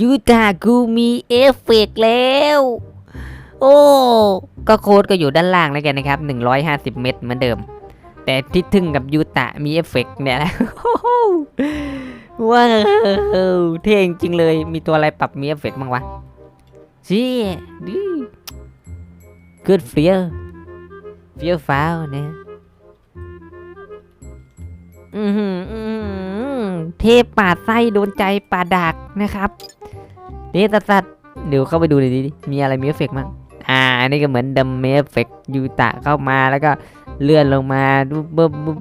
ยูตากูมีเอฟเฟกต์แล้ว โอ้ ก็โค้ดก็อยู่ด้านล่างแล้วกันนะครับ 150 เมตรเหมือนเดิม แต่ที่ทึ่งกับยูตะมีเอฟเฟกต์เนี่ยแหละว้าวเท่จริงเลย มีตัวอะไรปรับมีเอฟเฟกต์บ้างวะเชี่ยดื้อ good fear fear foul นะอือหืออื้อหือ เทพปาดไส้โดนใจปาดดากนะครับนี่สัสๆเดี๋ยวเข้าไปดูเลยดิมีอะไรมีเอฟเฟกต์มั้งอ่าอันนี้ก็เหมือนดัมเมฟเฟกยูตะเข้ามาแล้วก็เลื่อนลงมาดูบึ๊บบึ๊บ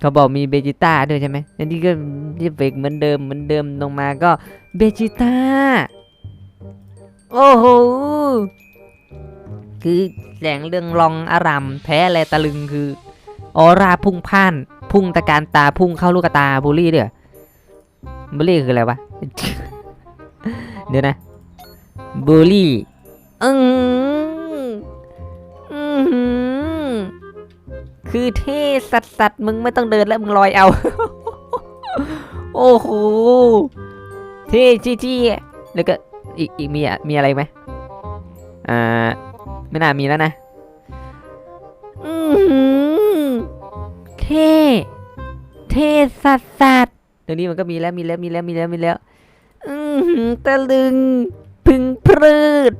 เขาบอกมีเบจิต้าด้วยใช่ไหมอันนี้ก็เอฟเฟกต์เหมือนเดิมเหมือนเดิมลงมาก็เบจิต้าโอ้โหคือแสงเรืองรองอารามแพ้แลตะลึงคือออร่าพุ่งพ่าน พุ่งตะการตาพุ่งเข้าลูกตาบูลี่เด้อ บูลลี่คืออะไรวะ เดี๋ยวนะบูลลี่อืมอืมคือเท่สัสสัสมึงไม่ต้องเดินแล้วมึงลอยเอา โอ้โห เท่จี้ๆแล้วก็อีกอีกมีอะมีอะไรไหมอ่า ไม่น่ามีแล้วนะ อือหือเท่ เท่สัสสัส เดี๋ยวนี้มันก็มีแล้วมีแล้วมีแล้วมีแล้วมีแล้วอือหือตะลึงพึงพรืด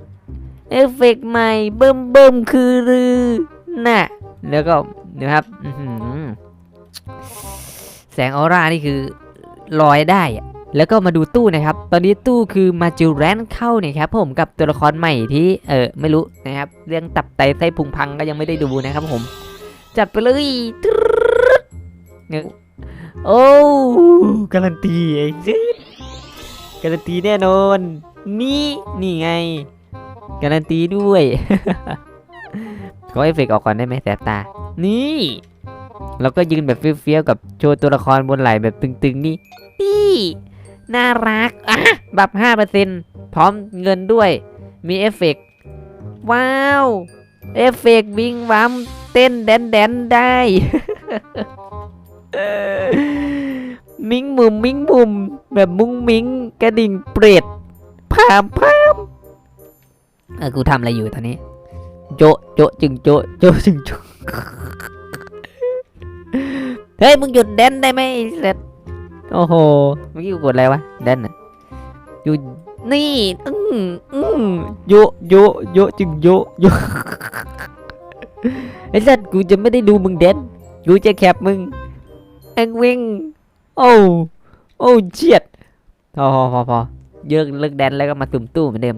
เอฟเฟกต์ใหม่เบิ่มเบิ่มคือรือน่ะแล้วก็นะครับอืแสงออร่านี่คือลอยได้อะแล้วก็มาดูตู้นะครับ ตอนนี้ตู้คือมาจูแรนเข้าเนี่ยครับผมกับตัวละครใหม่ที่เออไม่รู้นะครับ เรื่องตับไตไส้พุงพังก็ยังไม่ได้ดูนะครับผม จัดไปเลยเนี่ย โอ้การันตีไอ้ซิการันตีแน่นอนนี่นี่ไง การันตีด้วยขอเอฟเฟกต์ออกก่อนได้ไหมแสบตา นี่เราก็ยืนแบบเฟี้ยวๆกับโชว์ตัวละครบนไหล่แบบตึงๆนี่นี่น่ารักอะบับ5%พร้อมเงินด้วย มีเอฟเฟกต์ว้าว เอฟเฟกต์วิงวัมเต้นแดนแดนได้ มิงมุมมิงมุม แบบมุ้งมิงกระดิ่งเปรตพามพามเออกูทำอะไรอยู่ตอนนี้ โจะโจะจึงโจะโจะจึงโจะเฮ้ยมึงหยุดแดนได้ไหมไอ้เสร็จโอ้โหเมื่อกี้กูกดอะไรวะแดนน่ะอยู่นี่อืมอืมโยโยโยจึงโยโยไอ้สัตว์กูจะไม่ได้ดูมึงเด่นกูจะแคปมึง เองวิงโอ้ โอ้เจียดพอพอพอพอเยอะเลิกแดนแล้วก็มาตุ่มตู้เหมือนเดิม